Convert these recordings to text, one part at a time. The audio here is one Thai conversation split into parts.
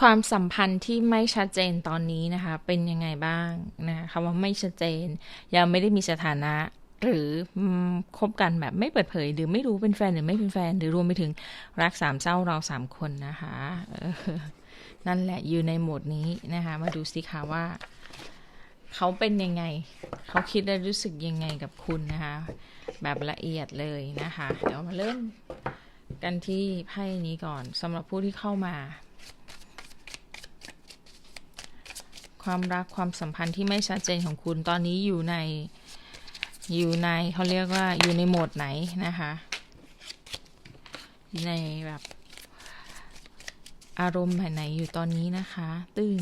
ความสัมพันธ์ที่ไม่ชัดเจนตอนนี้นะคะ เป็นยังไงบ้างนะคะคำว่าไม่ชัดเจน ยังไม่ได้มีสถานะ หรือคบกันแบบไม่เปิดเผย หรือไม่รู้เป็นแฟนหรือไม่เป็นแฟน หรือรวมไปถึงรักสามเศร้าเราสามคนนะคะนั่นแหละอยู่ในโหมดนี้นะคะ มาดูสิคะว่า เขาเป็นยังไง เขาคิดและรู้สึกยังไงกับคุณนะคะ แบบละเอียดเลยนะคะ เดี๋ยวมาเริ่มกันที่ไพ่นี้ก่อนสำหรับผู้ที่เข้ามา ความรักความสัมพันธ์ที่ไม่ชัดเจนของคุณตอนนี้อยู่ในอยู่ในเขาเรียกว่าอยู่ในโหมดไหนนะคะในแบบอารมณ์แบบไหนอยู่ตอนนี้นะคะ ตึง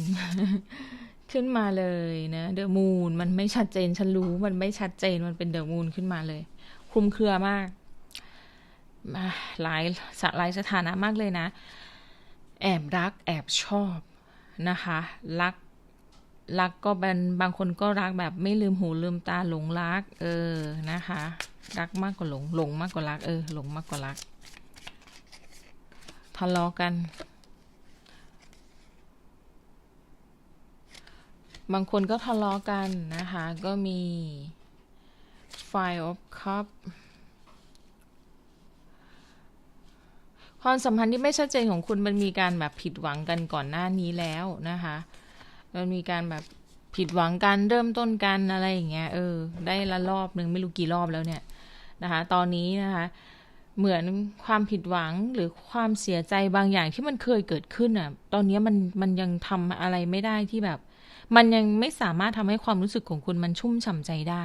ขึ้นมาเลยนะเดอะมูนมันไม่ชัดเจนฉันรู้มันไม่ชัดเจนมันเป็นเดอะมูนขึ้นมาเลยคลุมเครือมากหลายสหลายสถานะมากเลยนะ แอบรักแอบชอบนะคะ รัก รักก็เป็นบางคนก็รักแบบไม่ลืมหูลืมตาหลงรัก เออนะคะ รักมากกว่าหลงหลงมากกว่ารัก เออหลงมากกว่ารักทะเลาะกัน บางคนก็ทะเลาะกันนะคะ ก็มี Five of Cup ความสัมพันธ์ที่ไม่ชัดเจนของคุณมันมีการแบบผิดหวังกันก่อนหน้านี้แล้วนะคะ มันมีการแบบผิดหวังกันเริ่มต้นกันอะไรอย่างเงี้ยเออ ได้ละรอบหนึ่งไม่รู้กี่รอบแล้วเนี่ยนะคะ ตอนนี้นะคะ เหมือนความผิดหวังหรือความเสียใจบางอย่างที่มันเคยเกิดขึ้นอะ ตอนนี้มันมันยังทำอะไรไม่ได้ที่แบบ มันยังไม่สามารถทำให้ความรู้สึกของคุณมันชุ่มฉ่ำใจได้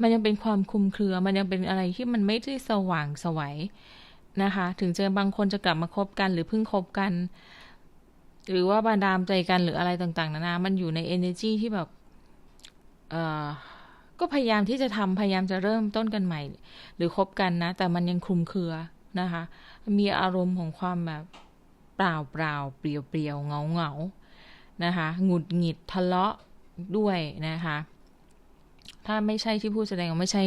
มันยังเป็นความคุมเครือ มันยังเป็นอะไรที่มันไม่ได้สว่างสวัยนะคะ ถึงจะบางคนจะกลับมาคบกันหรือเพิ่งคบกัน หรือว่าบาดามใจกันหรืออะไรต่างๆ นานา มันอยู่ใน energy ที่แบบเอ่อก็พยายามที่จะทำพยายามจะเริ่มต้นกันใหม่ หรือคบกันนะ แต่มันยังคลุมเครือนะคะ มีอารมณ์ของความแบบเปล่าเปล่าเปลี่ยวเปลี่ยวเงาเงานะคะหงุดหงิดทะเลาะด้วยนะคะ ถ้าไม่ใช่ที่พูดแสดงว่าไม่ใช่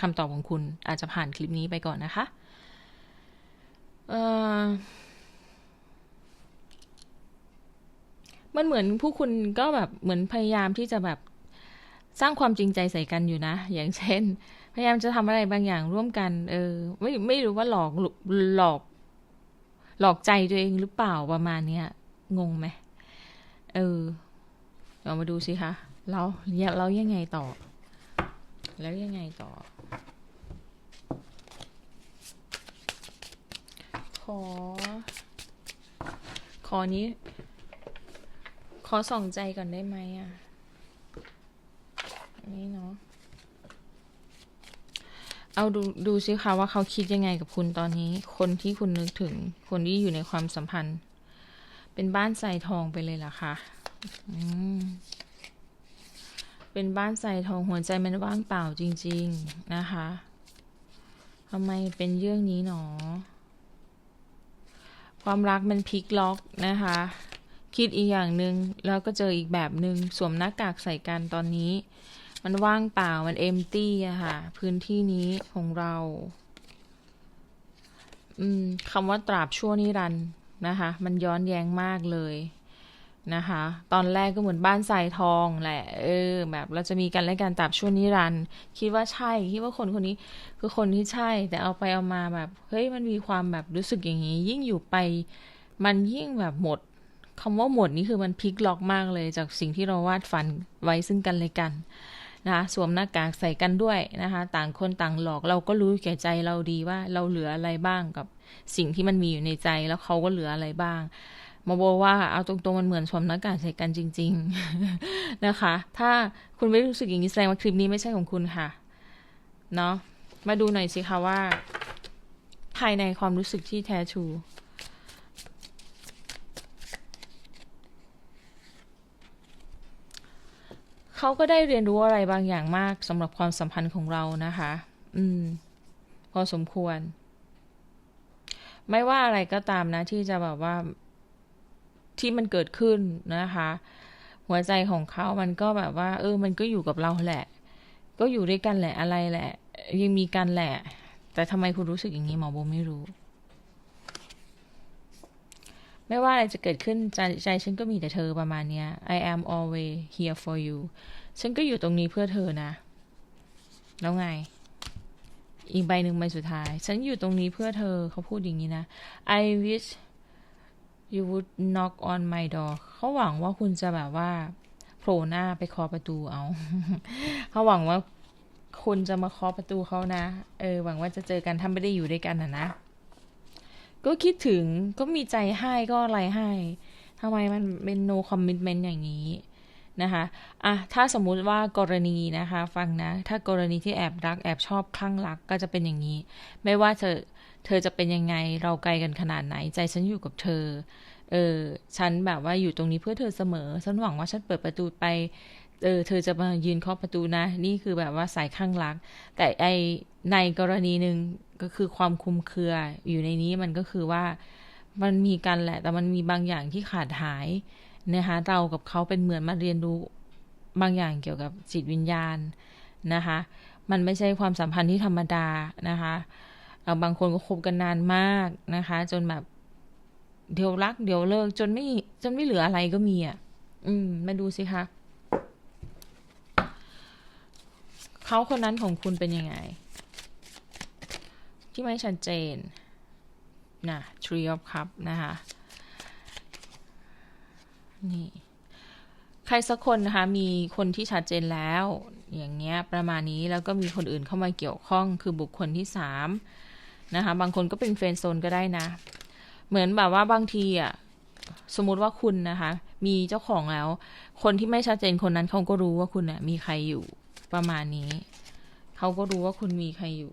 คำตอบของคุณอาจจะผ่านคลิปนี้ไปก่อนนะคะ เอ่อ มันเหมือนผู้คุณก็แบบเหมือนพยายามที่จะแบบสร้างความจริงใจใส่กันอยู่นะ อย่างเช่น พยายามจะทำอะไรบางอย่างร่วมกัน เออ ไม่ไม่รู้ว่าหลอกหลอก หลอกใจตัวเองหรือเปล่าประมาณเนี้ยงงไหมเออเรามาดูสิคะเราเรายังไงต่อ แล้วยังไงต่อ ขอ ขอนี้ ขอส่องใจก่อนได้ไหมอะ นี่เนาะ เอาดูดูสิคะว่าเขาคิดยังไงกับคุณตอนนี้ คนที่คุณนึกถึง คนที่อยู่ในความสัมพันธ์ เป็นบ้านใส่ทองไปเลยล่ะคะอืมเป็นบ้านใส่ทองหัวใจมันว่างเปล่าจริง ๆ นะคะทำไมเป็นเรื่องนี้หนอ ความรักมันพลิกล็อกนะคะ คิดอีกอย่างหนึ่งแล้วก็เจออีกแบบหนึ่งสวมหน้ากากใส่กันตอนนี้ มันว่างเปล่ามันเอมตี้อะค่ะ พื้นที่นี้ของเรา อืมคำว่าตราบชั่วนิรันด์นะคะ มันย้อนแย้งมากเลยนะคะ ตอนแรกก็เหมือนบ้านทรายทองแหละ เออ แบบเราจะมีกันและการตราบชั่วนิรันด์คิดว่าใช่ คิดว่าคนคนนี้คือคนที่ใช่ แต่เอาไปเอามาแบบ เฮ้ย มันมีความแบบรู้สึกอย่างนี้ ยิ่งอยู่ไป มันยิ่งแบบหมด คำว่าหมดนี่คือมันพลิกล็อกมากเลยจากสิ่งที่เราวาดฝันไว้ซึ่งกันและกันนะคะสวมหน้ากากใส่กันด้วยนะคะ ต่างคนต่างหลอกเราก็รู้แก่ใจเราดีว่าเราเหลืออะไรบ้างกับสิ่งที่มันมีอยู่ในใจแล้วเขาก็เหลืออะไรบ้างมาบอกว่าเอาตรงๆมันเหมือนสวมหน้ากากใส่กันจริง ๆนะคะ ถ้าคุณไม่รู้สึกอย่างนี้แสดงว่าคลิปนี้ไม่ใช่ของคุณค่ะเนาะมาดูหน่อยสิคะว่า ภายในความรู้สึกที่แท้ทรู เขาก็ได้เรียนรู้อะไรบางอย่างมากสำหรับความสัมพันธ์ของเรานะคะ อืม พอสมควร ไม่ว่าอะไรก็ตามนะ ที่จะแบบว่าที่มันเกิดขึ้นนะคะ หัวใจของเขามันก็แบบว่า เออ มันก็อยู่กับเราแหละ ก็อยู่ด้วยกันแหละอะไรแหละ ยังมีกันแหละ แต่ทำไมคุณรู้สึกอย่างนี้หมอโบไม่รู้ ไม่ว่าอะไรจะเกิดขึ้นใจใจฉันก็มีแต่เธอประมาณเนี้ย I am always here for you ฉันก็อยู่ตรงนี้เพื่อเธอนะ แล้วไง อีกใบหนึ่งใบสุดท้าย ฉันอยู่ตรงนี้เพื่อเธอเขาพูดอย่างนี้นะ I wish you would knock on my door เขาหวังว่าคุณจะแบบว่าโผล่หน้าไปเคาะประตูเอา เขาหวังว่าคุณจะมาเคาะประตูเขานะ เออ หวังว่าจะเจอกันถ้าไม่ได้อยู่ด้วยกันนะนะ ก็คิดถึงก็มีใจให้ก็อะไรให้ทำไมมันเป็น no commitment อย่างนี้นะคะอะถ้าสมมุติว่ากรณีนะคะ ฟังนะ ถ้ากรณีที่แอบรักแอบชอบคลั่งรักก็จะเป็นอย่างนี้ ไม่ว่าเธอเธอจะเป็นยังไงเราไกลกันขนาดไหนใจฉันอยู่กับเธอ เออฉันแบบว่าอยู่ตรงนี้เพื่อเธอเสมอ ฉันหวังว่าฉันเปิดประตูไป เออเธอจะมายืนเคาะประตูนะ นี่คือแบบว่าสายข้างรัก แต่ไอในกรณีหนึ่งก็คือความคุมเครืออยู่ในนี้มันก็คือว่ามันมีกันแหละ แต่มันมีบางอย่างที่ขาดหายนะคะเรากับเขาเป็นเหมือนมาเรียนรู้บางอย่างเกี่ยวกับจิตวิญญาณนะคะ มันไม่ใช่ความสัมพันธ์ที่ธรรมดานะคะบางคนก็คบกันนานมากนะคะ จนแบบเดี๋ยวรัก เดี๋ยวเลิกจนไม่จนไม่เหลืออะไรก็มีอะ อืม มาดูสิคะ เขาคนนั้นของคุณเป็นยังไง ที่ไม่ชัดเจนนะ Tree of Cup นะคะ นี่ ใครสักคนนะคะ มีคนที่ชัดเจนแล้ว อย่างเงี้ย ประมาณนี้แล้วก็มีคนอื่นเข้ามาเกี่ยวข้องคือบุคคลที่สามนะคะ บางคนก็เป็นเฟรนด์โซนก็ได้นะ เหมือนแบบว่าบางทีอะสมมุติว่าคุณนะคะ มีเจ้าของแล้ว คนที่ไม่ชัดเจนคนนั้นเขาก็รู้ว่าคุณน่ะมีใครอยู่ ประมาณนี้ เขาก็รู้ว่าคุณมีใครอยู่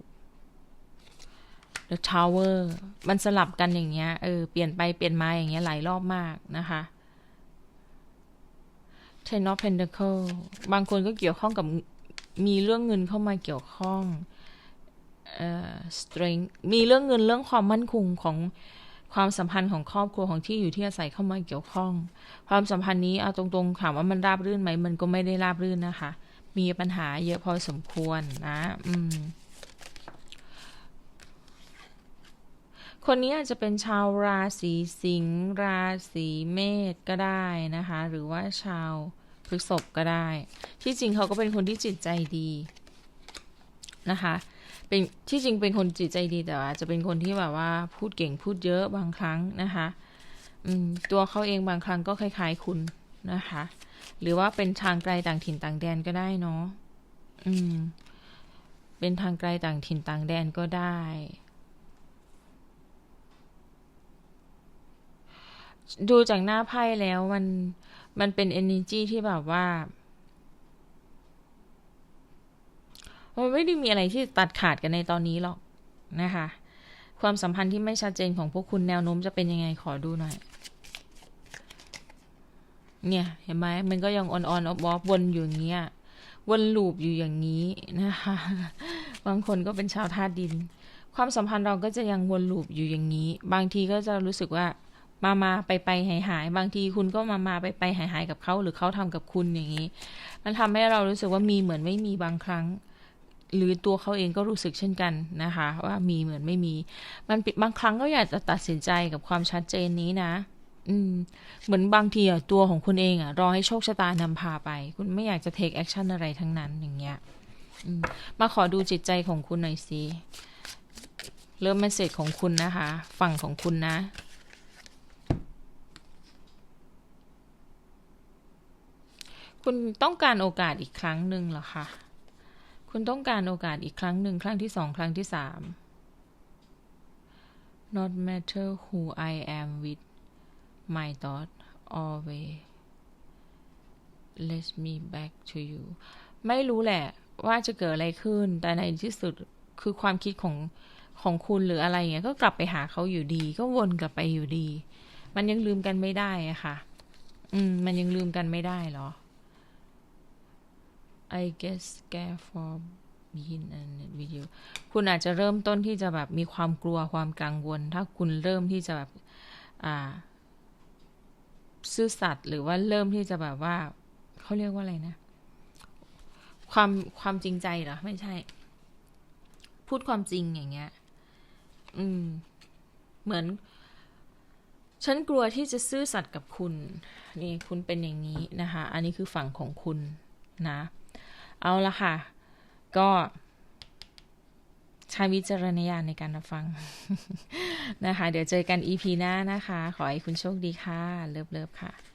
The Tower มันสลับกันอย่างเงี้ย เออ เปลี่ยนไปเปลี่ยนมาอย่างเงี้ยหลายรอบมากนะคะ Ten of Pentacles บางคนก็เกี่ยวข้องกับมีเรื่องเงินเข้ามาเกี่ยวข้องเอ่อ strength มีเรื่องเงินเรื่องความมั่นคงของความสัมพันธ์ของครอบครัวของที่อยู่ที่อาศัยเข้ามาเกี่ยวข้อง ความสัมพันธ์นี้เอาตรงๆถามว่ามันราบรื่นไหมมันก็ไม่ได้ราบรื่นนะคะ มีปัญหาเยอะพอสมควรนะ อืม คนนี้อาจจะเป็นชาวราศีสิงห์ราศีเมษก็ได้นะคะ หรือว่าชาวพฤษภก็ได้ ที่จริงเขาก็เป็นคนที่จิตใจดีนะคะ เป็นที่จริงเป็นคนจิตใจดีแต่ว่าจะเป็นคนที่แบบว่าพูดเก่งพูดเยอะบางครั้งนะคะ อืม ตัวเขาเองบางครั้งก็คล้ายๆคุณ นะคะ หรือว่าเป็นทางไกลต่างถิ่นต่างแดนก็ได้เนาะอืม เป็นทางไกลต่างถิ่นต่างแดนก็ได้ ดูจากหน้าไพ่แล้วมันมันเป็น energy ที่แบบว่ามันไม่ได้มีอะไรที่ตัดขาดกันในตอนนี้หรอกนะคะ ความสัมพันธ์ที่ไม่ชัดเจนของพวกคุณแนวโน้มจะเป็นยังไงขอดูหน่อย เนี่ย เห็นไหมมันก็ยังออนออนออฟออฟวนอยู่อย่างเงี้ยวนลูปอยู่อย่างนี้นะคะ บางคนก็เป็นชาวธาตุดิน ความสัมพันธ์เราก็จะยังวนลูปอยู่อย่างนี้ บางทีก็จะรู้สึกว่ามามาไปไปหายหายบางทีคุณก็มามาไปไปหายหายกับเขาหรือเขาทำกับคุณอย่างนี้ มันทำให้เรารู้สึกว่ามีเหมือนไม่มีบางครั้ง หรือตัวเขาเองก็รู้สึกเช่นกันนะคะ ว่ามีเหมือนไม่มี มันบางครั้งก็อยากจะตัดสินใจกับความชัดเจนนี้นะ อืม เหมือนบางทีอะตัวของคุณเองอะ รอให้โชคชะตานำพาไป คุณไม่อยากจะเทคแอคชั่นอะไรทั้งนั้นอย่างเงี้ยมมาขอดูจิตใจของคุณหน่อยสิเริ่มเมสเซจของคุณนะคะ ฝั่งของคุณนะคุณต้องการโอกาสอีกครั้งหนึ่งเหรอคะ คุณต้องการโอกาสอีกครั้งหนึ่ง ครั้งที่สอง ครั้งที่สาม not matter who I am with my thought always let me back to you ไม่รู้แหละว่าจะเกิดอะไรขึ้น แต่ในที่สุดคือความคิดของของคุณหรืออะไรเงี้ย ก็กลับไปหาเขาอยู่ดี ก็วนกลับไปอยู่ดี มันยังลืมกันไม่ได้อะค่ะ อืม มันยังลืมกันไม่ได้เหรอ I guess care for being in it with you คุณอาจจะเริ่มต้นที่จะแบบมีความกลัวความกังวล ถ้าคุณเริ่มที่จะแบบ อ่า ซื่อสัตย์หรือว่าเริ่มที่จะแบบว่าเขาเรียกว่าอะไรนะ ความความจริงใจเหรอไม่ใช่ พูดความจริงอย่างเงี้ย อืม เหมือน ฉันกลัวที่จะซื่อสัตย์กับคุณ นี่คุณเป็นอย่างนี้นะคะ อันนี้คือฝั่งของคุณนะ เอาละค่ะ ก็ ใช้วิจารณญาณในการรับฟังนะคะ เดี๋ยวเจอกัน EP หน้านะคะ ขอให้คุณโชคดีค่ะ เลิฟๆค่ะ